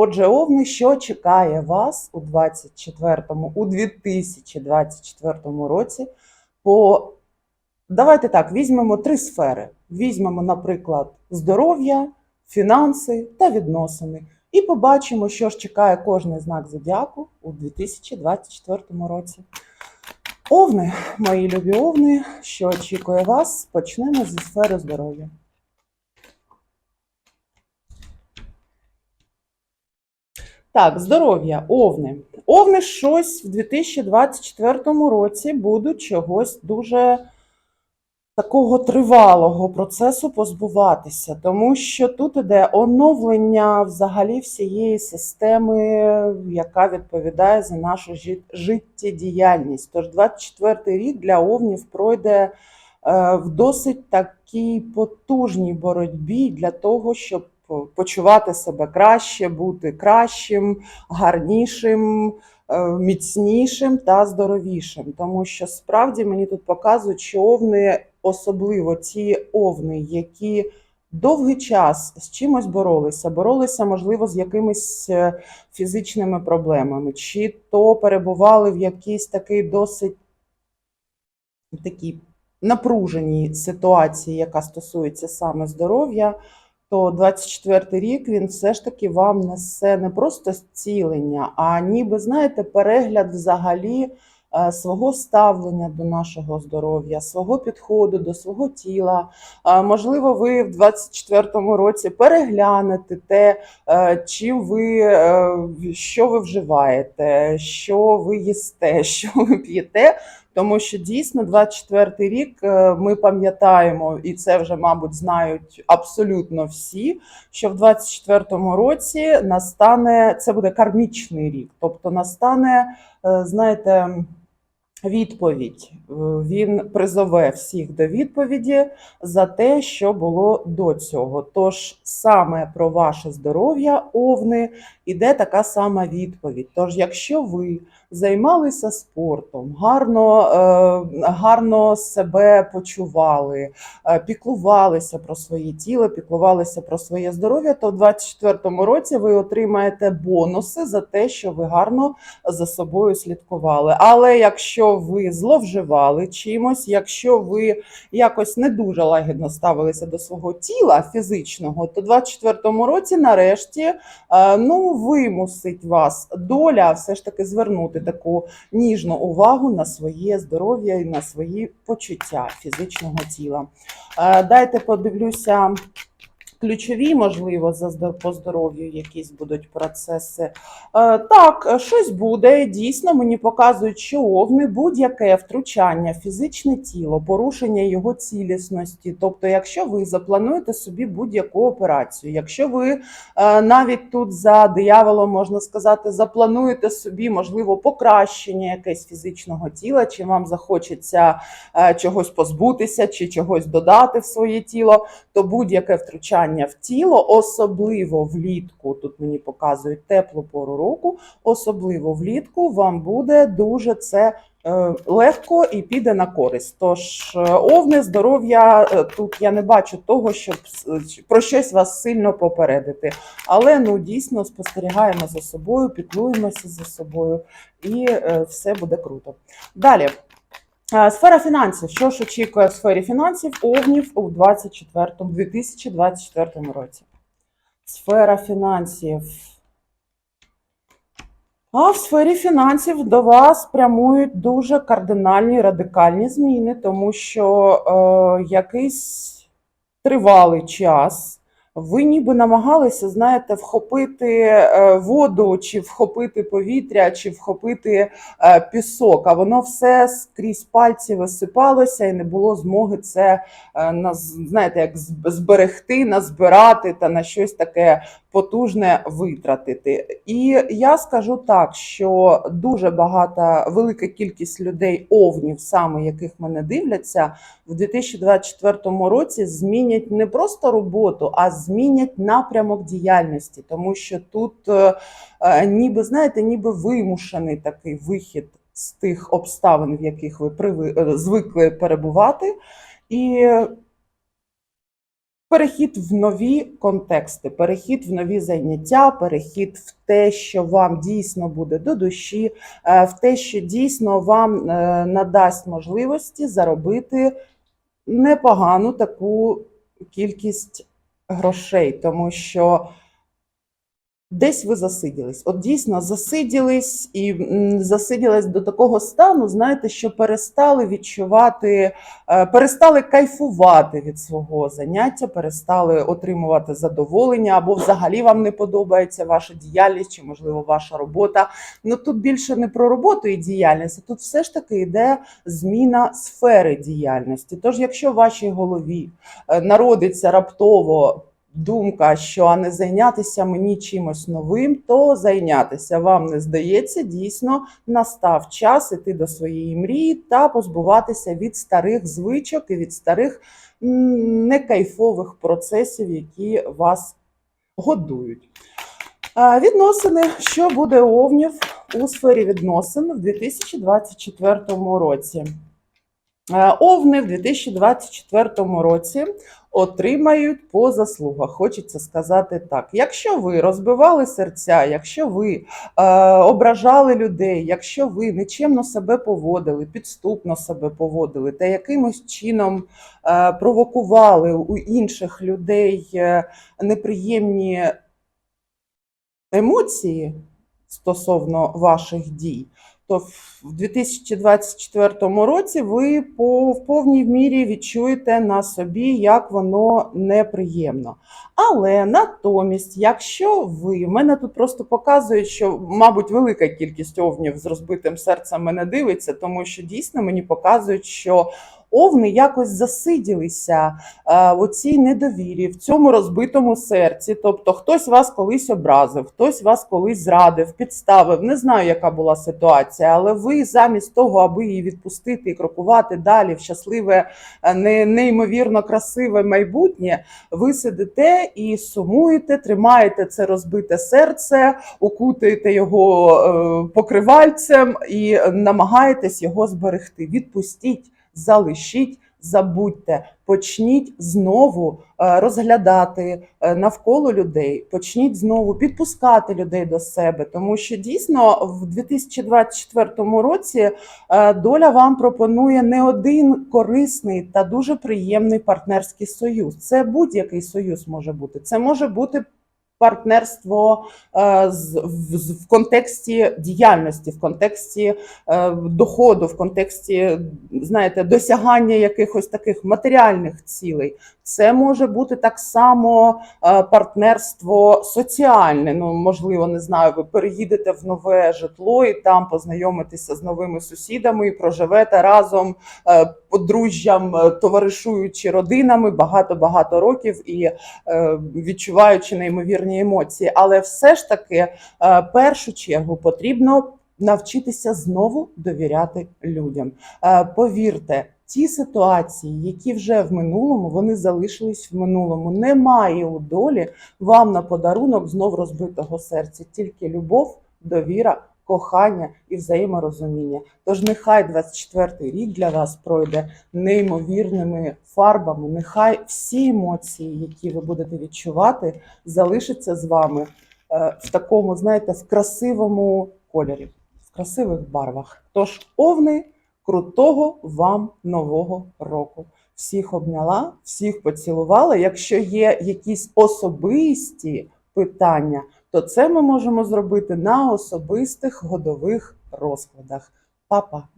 Отже, овни, що чекає вас у 24-му, у 2024 році по Давайте так, візьмемо три сфери. Візьмемо, наприклад, здоров'я, фінанси та відносини. І побачимо, що ж чекає кожний знак зодіаку у 2024 році. Овни, мої любі овни, що очікує вас, почнемо зі сфери здоров'я. Так, здоров'я, овни. Овни щось в 2024 році будуть чогось дуже такого тривалого процесу позбуватися, тому що тут іде оновлення взагалі всієї системи, яка відповідає за нашу життєдіяльність. Тож 24 рік для овнів пройде е, в досить такій потужній боротьбі для того, щоб почувати себе краще, бути кращим, гарнішим, е, міцнішим та здоровішим. Тому що справді мені тут показують, що овни, особливо ті овни, які довгий час з чимось боролися, боролися, можливо, з якимись е, фізичними проблемами, чи то перебували в якійсь такий досить такій напруженій ситуації, яка стосується саме здоров'я, то 24 рік він все ж таки вам несе не просто зцілення, а ніби, знаєте, перегляд взагалі е, свого ставлення до нашого здоров'я, свого підходу до свого тіла. Е, Можливо, ви в 24 році переглянете те, е, чим ви, що ви вживаєте, що ви їсте, що ви п'єте. Тому що дійсно 24 рік е, ми пам'ятаємо, і це вже, мабуть, знають абсолютно всі, що в 24 році настане це буде кармічний рік, тобто настане, е, знаєте, відповідь. Е, Він призове всіх до відповіді за те, що було до цього. Тож саме про ваше здоров'я, овни, іде така сама відповідь. Тож, якщо ви займалися спортом, гарно, е, гарно себе почували, е, піклувалися про своє тіло, піклувалися про своє здоров'я, то в 2024 році ви отримаєте бонуси за те, що ви гарно за собою слідкували. Але якщо ви зловживали чимось, якщо ви якось не дуже лагідно ставилися до свого тіла фізичного, то в 2024 році нарешті е, ну, вимусить вас доля все ж таки звернути таку ніжну увагу на своє здоров'я і на свої почуття фізичного тіла. Е, Дайте подивлюся. Ключові, можливо, по здоров'ю якісь будуть процеси. Е, так, щось буде. Дійсно, мені показують, що овни будь-яке втручання фізичне тіло, порушення його цілісності. Тобто, якщо ви заплануєте собі будь-яку операцію, якщо ви е, навіть тут за дияволом можна сказати, заплануєте собі, можливо, покращення якесь фізичного тіла, чи вам захочеться е, чогось позбутися, чи чогось додати в своє тіло, то будь-яке втручання в тіло, особливо влітку, тут мені показують теплу пору року, особливо влітку, вам буде дуже це. е, Легко і піде на користь. Тож е, овне здоров'я е, тут я не бачу того, щоб про щось вас сильно попередити. Але ну дійсно спостерігаємо за собою, піклуємося за собою, і все буде круто. Далі. Е, Сфера фінансів. Що ж очікує в сфері фінансів овнів у 24, 2024 році? Сфера фінансів. А в сфері фінансів до вас прямують дуже кардинальні радикальні зміни, тому що е, якийсь тривалий час ви ніби намагалися, знаєте, вхопити е, воду, чи вхопити повітря, чи вхопити е, пісок, а воно все скрізь пальці висипалося і не було змоги це е, знаєте, як зберегти, назбирати та на щось таке потужне витратити. І я скажу так, що дуже багата, велика кількість людей, овнів, саме яких мене дивляться, в 2024 році змінять не просто роботу, а змінять напрямок діяльності, тому що тут е, е, ніби знаєте, ніби вимушений такий вихід з тих обставин, в яких ви е, звикли перебувати. І Перехід в нові контексти, перехід в нові заняття, перехід в те, що вам дійсно буде до душі, е, в те, що дійсно вам е, надасть можливості заробити непогану таку кількість грошей, тому що десь ви засиділись. От дійсно засиділись і засиділись до такого стану, знаєте, що перестали відчувати, е, перестали кайфувати від свого заняття, перестали отримувати задоволення, або взагалі вам не подобається ваша діяльність, чи можливо ваша робота. Ну тут більше не про роботу і діяльність, а тут все ж таки йде зміна сфери діяльності. Тож, якщо в вашій голові е, народиться раптово думка, що а не зайнятися мені чимось новим, то зайнятися вам не здається, дійсно настав час іти до своєї мрії та позбуватися від старих звичок і від старих некайфових процесів, які вас годують. Відносини, що буде овнів у сфері відносин в 2024 році. Е, Овни в 2024 році отримають по заслугах. Хочеться сказати так: якщо ви розбивали серця, якщо ви е, ображали людей, якщо ви нечемно себе поводили, підступно себе поводили та якимось чином е, провокували у інших людей е, неприємні емоції стосовно ваших дій, то в 2024 році ви по в повній мірі відчуєте на собі, як воно неприємно. Але натомість, якщо ви мене тут просто показують, що, мабуть, велика кількість овнів з розбитим серцем мене дивиться, тому що дійсно мені показують, що овни якось засиділися е, у цій недовірі, в цьому розбитому серці. Тобто, хтось вас колись образив, хтось вас колись зрадив, підставив. Не знаю, яка була ситуація, але ви замість того, аби її відпустити і крокувати далі в щасливе, е, не, неймовірно красиве майбутнє, ви сидите і сумуєте, тримаєте це розбите серце, укутуєте його е, покривальцем і намагаєтесь його зберегти. Відпустіть, залишіть. Забудьте, почніть знову е, розглядати е, навколо людей, почніть знову підпускати людей до себе, тому що дійсно в 2024 році е, доля вам пропонує не один корисний та дуже приємний партнерський союз. Це будь-який союз може бути. Це може бути партнерство е, в, контексті діяльності, в контексті е, доходу, в контексті знаєте, досягання якихось таких матеріальних цілей. Це може бути так само е, партнерство соціальне. Ну, можливо, не знаю, ви переїдете в нове житло і там познайомитеся з новими сусідами і проживете разом подружжям, товаришуючи родинами багато-багато років і відчуваючи неймовірні емоції. Але все ж таки, е, першу чергу потрібно навчитися знову довіряти людям. Е, Повірте, ті ситуації, які вже в минулому, вони залишились в минулому. Немає у долі вам на подарунок знов розбитого серця, тільки любов, довіра. Кохання і взаєморозуміння. Тож нехай 24-й рік для вас пройде неймовірними фарбами. Нехай всі емоції, які ви будете відчувати, залишаться з вами е, в такому, знаєте, в красивому кольорі, в красивих барвах. Тож, овни, крутого вам нового року. Всіх обняла, всіх поцілувала. Якщо є якісь особисті питання, то це ми можемо зробити на особистих годових розкладах. Па-па!